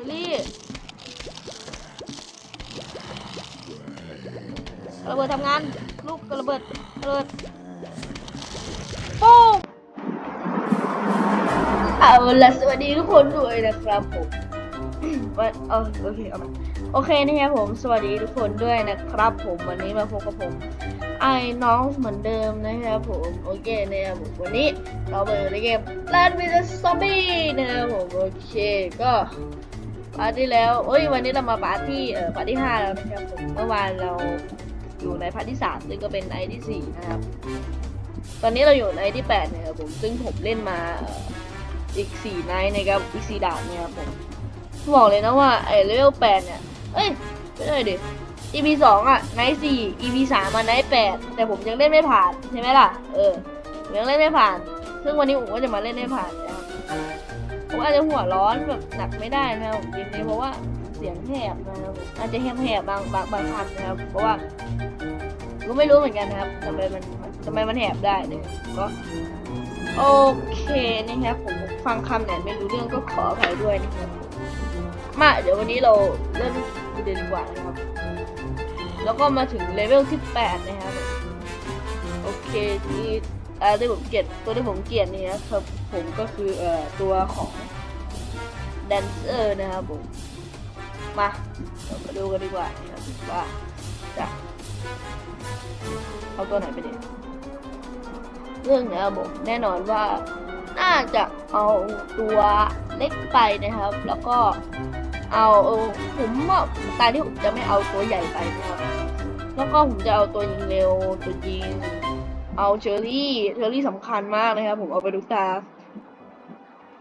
อรี่ระเบิดทำงาน ลูกระเบิดระเบิดปุ้งเอาละสวัสดีทุกคนด้วยนะครับผมวันเออโอเคโอเคนะครับผม สวัสดีทุกคนด้วยนะครับ ผมวันนี้มาพบกับผมไอ้น้องเหมือนเดิมนะครับผมโอเคนะครับผมวันนี้เราเปิดในเกม Land with the Zombie นะครับผมโอเคก็ ปาร์ตี้แล้วเอ้ย วันนี้เรามาปาร์ตี้ เอ่อ ปาร์ตี้ห้าแล้วนะครับผม เมื่อวานเราอยู่ในพาร์ทที่สามซึ่งก็เป็นไนท์ที่สี่นะครับ ตอนนี้เราอยู่ในที่แปดนะครับผม ซึ่งผมเล่นมาอีกสี่ไนท์นะครับ อีกสี่ด่านนะครับผม บอกเลยนะว่าไอ้เลเวลแปดเนี่ย เอ้ยไม่ได้ดิ EP สองอะไนท์สี่ EP สามมาไนท์แปดแต่ผมยังเล่นไม่ผ่านใช่ไหมล่ะ เออยังเล่นไม่ผ่าน ซึ่งวันนี้ผมก็จะมาเล่นให้ผ่าน ผมอาจจะหัวร้อนแบบหนักไม่ได้นะครับผมจริงๆเพราะว่าเสียงแหบนะครับผมอาจจะแหบๆบางบางบางคำนะครับ เพราะว่าก็ไม่รู้เหมือนกันนะครับทำไมมันทำไมมันแหบได้เนี่ยก็โอเคนะครับผมฟังคำไหนไม่รู้เรื่องก็ขออภัยด้วยนะครับมาเดี๋ยววันนี้เราเริ่มวิดีดีกว่านะครับ แล้วก็มาถึงเลเวลที่ 8 นะครับ โอเคที่ อ่าที่ผมเกลียดตัวที่ผมเกลียดนี่นะครับผมก็คือเอ่อตัวของแดนเซอร์นะครับผมมาเรามาดูกันดีกว่านะครับว่าจะเอาตัวไหนไปเดีเรื่องเนี้ยผมแน่นอนว่าน่าจะเอาตัวเล็กไปนะครับ แล้วก็เอาเออผมว่าตาที่ผมจะไม่เอาตัวใหญ่ไปนะครับแล้วก็ผมจะเอาตัวยิงเร็วตัวยิง เอาเชอรี่ เชอรี่สำคัญมากนะครับ ผมเอาไปดูตา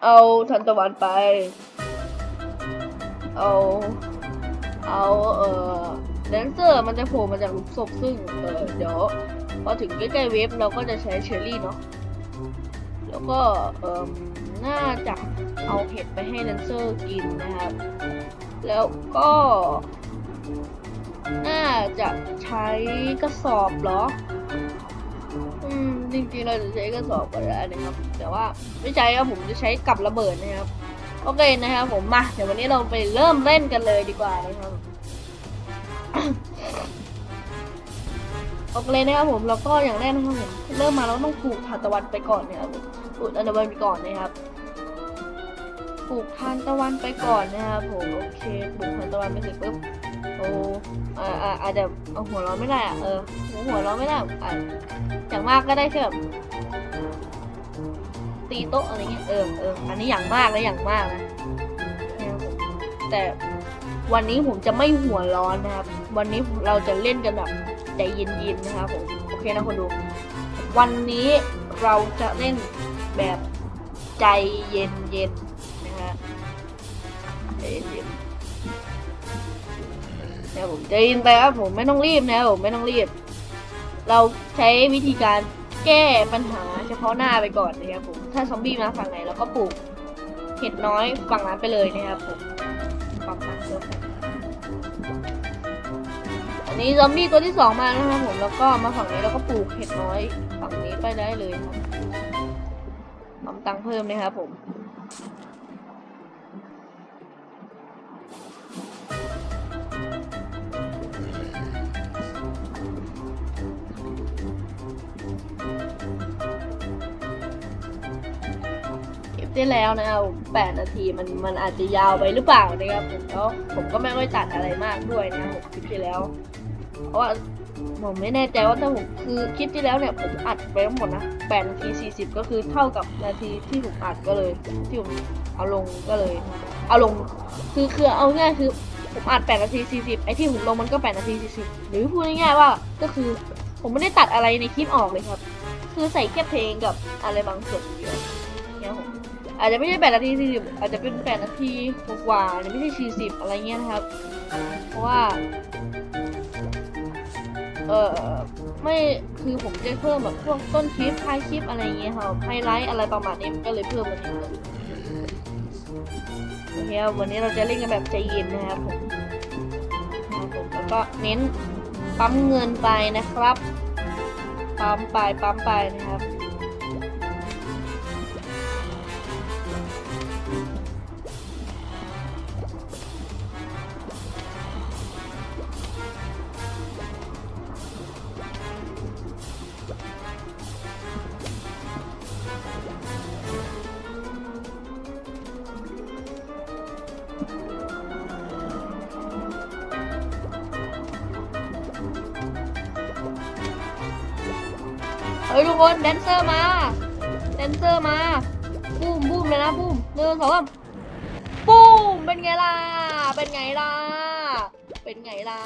เอาทันตะวันไป เอา เอาเอ่อแดนเซอร์มันจะโผล่มาจากหลุมศพซึ่งเออเดี๋ยวพอถึงใกล้ๆเวฟเราก็จะใช้เชอรี่เนาะ แล้วก็เอ่อน่าจะเอาเห็ดไปให้แดนเซอร์กินนะครับ แล้วก็น่าจะใช้กระสอบเหรอ จริงๆเราจะใช้กระสอบก็ได้นะครับ แต่ว่าไม่ใช่ครับผมจะใช้กับระเบิดนะครับโอเคนะครับผมมาเดี๋ยววันนี้เราไปเริ่มเล่นกันเลยดีกว่านะครับโอเคนะครับผมแล้วก็อย่างแรกนะครับผมเริ่มมาเราต้องปลูกทานตะวันไปก่อนเนี่ยครับปลูกทานตะวันไปก่อนนะครับปลูกทานตะวันไปก่อนนะครับผมโอเคปลูกทานตะวันไปเสร็จปุ๊บ โอ้อ่าอาอาจจะเอาหัวเร้อนไม่ได้อะเออหัวหัวเร้อนไม่ได้อะอย่างมากก็ได้แค่แบบตีโต๊ะอะไรเงี้ยเออเอออันนี้อย่างมากนะอย่างมากนะแต่วันนี้ผมจะไม่หัวร้อนนะครับ วันนี้เราจะเล่นกันแบบใจเย็นๆนะครับผมโอเคนะคนดู วันนี้เราจะเล่นแบบใจเย็นๆนะฮะใจเย็นๆ นะครับผมจเย็นไปครับผมไม่ต้องรีบนะครับผมไม่ต้องรีบ เราใช้วิธีการแก้ปัญหาเฉพาะหน้าไปก่อนนะครับผมถ้าซอมบี้มาฝั่งไหนเราก็ปลูกเห็ดน้อยฝั่งนั้นไปเลยนะครับผมฝั่งนั้นเดี๋ยอันนี้ซอมบี้ตัวที่สองมานะครับผมแล้วก็มาฝั่งนี้แล้วก็ปลูกเห็ดน้อยฝั่งนี้ไปได้เลยครับทำตังค์เพิ่มนะครับผม ที่แล้วนะครับแปดนาทีมันมันอาจจะยาวไปหรือเปล่านะครับผมแล้วผมก็ไม่ค่อยตัดอะไรมากด้วยนะครับผมคลิปที่แล้ว เพราะว่าผมไม่แน่ใจว่าถ้าผมคือคลิปที่แล้วเนี่ยผมอัดไปทั้งหมดนะแปดนาทีสี่สิบก็คือเท่ากับนาทีที่ผมอัดก็เลยที่ผมเอาลงก็เลย เอาลงคือคือเอาง่ายคือผมอัดแปดนาทีสี่สิบไอที่ผมลงมันก็แปดนาทีสี่สิบหรือพูดง่ายๆว่าก็คือผมไม่ได้ตัดอะไรในคลิปออกเลยครับ คือใส่แค่เพลงกับอะไรบางส่วนเดียว อาจจะไม่ใช่แปดนาทีสี่สิบอาจจะเป็นแปดนาทีกว่าๆหรือไม่ใช่สี่สิบอะไรเงี้ยนะครับ เพราะว่า เออไม่คือผมจะเพิ่มแบบพวกต้นคลิปท้ายคลิปอะไรเงี้ยครับไฮไลท์อะไรประมาณนี้มันก็เลยเพิ่มมานิดนึงโอเควันนี้เราจะเล่นกันแบบใจเย็นนะครับผมแล้วก็เน้นปั๊มเงินไปนะครับ ปั๊มไปปั๊มไปนะครับ เฮ้ยทุกคนแดนเซอร์มาแดนเซอร์มาบูมบูมเลยนะบูมหนึ่งสองสามบูมเป็นไงล่ะเป็นไงล่ะเป็นไงล่ะ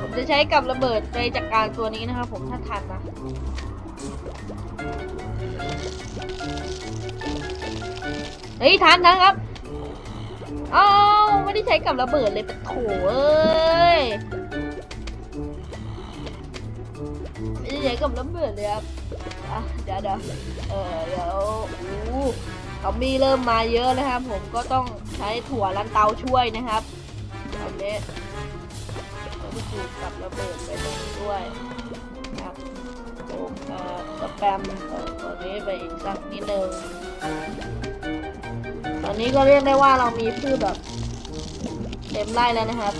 ผมจะใช้กับระเบิดไปจัดการตัวนี้นะครับผมถ้าทันนะเฮ้ยทันทันครับ อ้าวไม่ได้ใช้กับระเบิดเลยเป็นโถเอ้ยไม่ได้ใช้กับระเบิดเลยครับอะเดี๋ยวเดี๋ยวเออเดี๋ยวอู้ซอมบี้เริ่มมาเยอะนะครับ ผมก็ต้องใช้ถั่วลันเตาช่วยนะครับตอนนี้เราจะถูกกับระเบิดไปด้วยครับผมเอ่อสแปมเอ่อตัวนี้ไปอีกสักนิดนึง นนี้ก็เรียกได้ว่าเรามีพืชแบบเต็มไร่แล้วนะครับ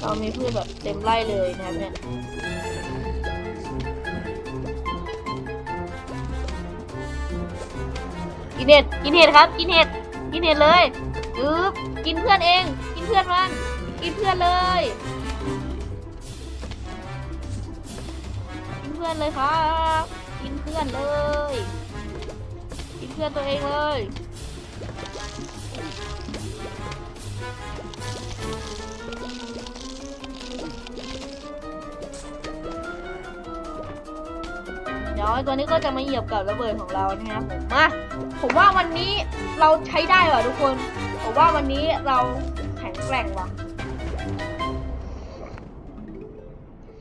เรามีพืชแบบเต็มไร่เลยนะครับเนี่ยกินเห็ดกินเห็ดครับ กินเห็ดกินเห็ดเลยอึ๊บกินเพื่อนเอง กินเพื่อนมัน กินเพื่อนเลย กินเพื่อนเลยครับ พื่อนเลยกินเพื่อนตัวเองเลยเดี๋ยวไอ้ตัวนี้ก็จะมาเหยียบกับระเบิดของเรานะครับผมมา ผมว่าวันนี้เราใช้ได้ว่ะทุกคน ผมว่าวันนี้เราแข็งแกร่งว่ะ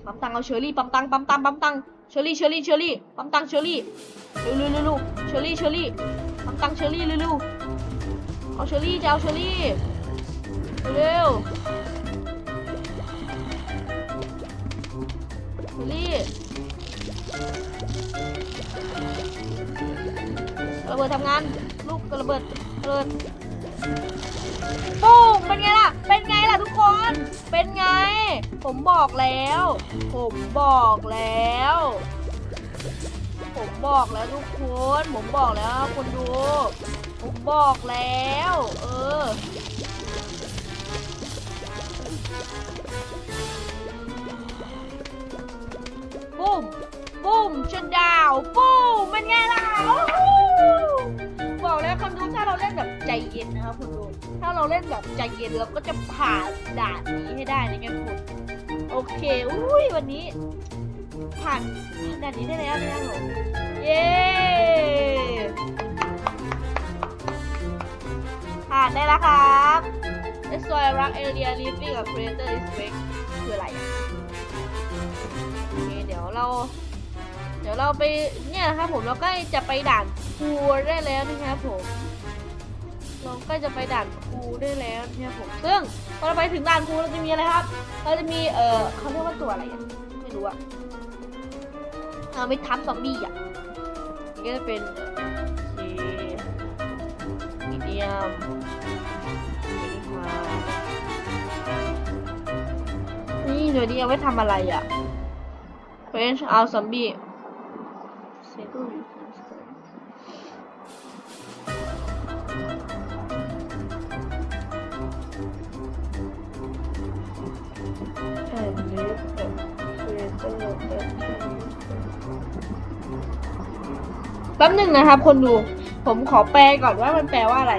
ปั๊มตังเอาเชอรี่ปั๊มตังปั๊มตังปั๊มตัง เชอรี่เชอรี่เชอรี่ปั๊มตังเชอรี่เร็วเร็วเร็วเชอรี่เชอรี่ปั๊มตังเชอรี่เร็วเร็วเอาเชอรี่จะเอาเชอรี่เร็วเชอรี่ระเบิดทำงานลูกระเบิดระเบิด ปุ้มเป็นไงล่ะ เป็นไงล่ะทุกคน เป็นไง ผมบอกแล้ว ผมบอกแล้ว ผมบอกแล้วทุกคน ผมบอกแล้วคุณดู ผมบอกแล้ว เออปุ้มปุ้มชันดาวปุ้มเป็นไงล่ะโอ้โหบอกแล้วคนดูถ้าเราเล่นแบบใจเย็นนะครับคุณดู ถ้าเราเล่นแบบใจเย็นเราก็จะผ่านด่านนี้ให้ได้นะครับคุณโอเคอุ้ยวันนี้ ผ่านด่านนี้ได้แล้วนะครับผมเย้ผ่านได้แล้วครับ Destroy Rock Area Living a Creator is Fake คืออะไรอะโอเคเดี๋ยวเรา เดี๋ยวเราไปเนี่ยนะครับผมเรากล้จะไปด่านคูได้แล้วนะครับผม เราใกล้จะไปด่านคูได้แล้วเนะครับผมซึ่งพอเราไปถึงด่านคูเราจะมีอะไรครับ เราจะมีเออเขาเรียกว่าตัวอะไรอะไม่รู้อะเอาไปทับซอมบี้อะนี่ก็จะเป็นเอมีเดียมมีดีฮานี่เดี๋ยวนี้เอาไว้ทำอะไรอะ French เอาซอมบี้ and แป๊บหนึ่งนะครับ คนดู ผมขอแปลก่อนว่ามันแปลว่าอะไร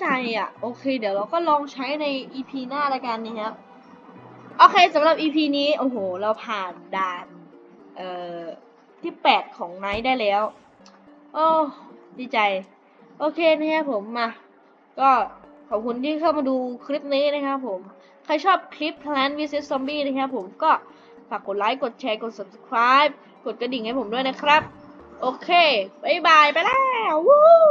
ใจอะ โอเค เดี๋ยวเราก็ลองใช้ใน EP หน้าละกันนะครับ โอเคสำหรับ EP นี้ โอ้โห เราผ่านด่าน เอ่อ ที่ 8 ของไนท์ได้แล้ว โอ้ดีใจ โอเคนะครับผมมา ก็ขอบคุณที่เข้ามาดูคลิปนี้นะครับผม ใครชอบคลิป Plant vs Zombie นะครับผมก็ฝากกดไลค์ กดแชร์ กด subscribe กดกระดิ่งให้ผมด้วยนะครับ โอเค บ๊ายบาย ไปแล้ว วู้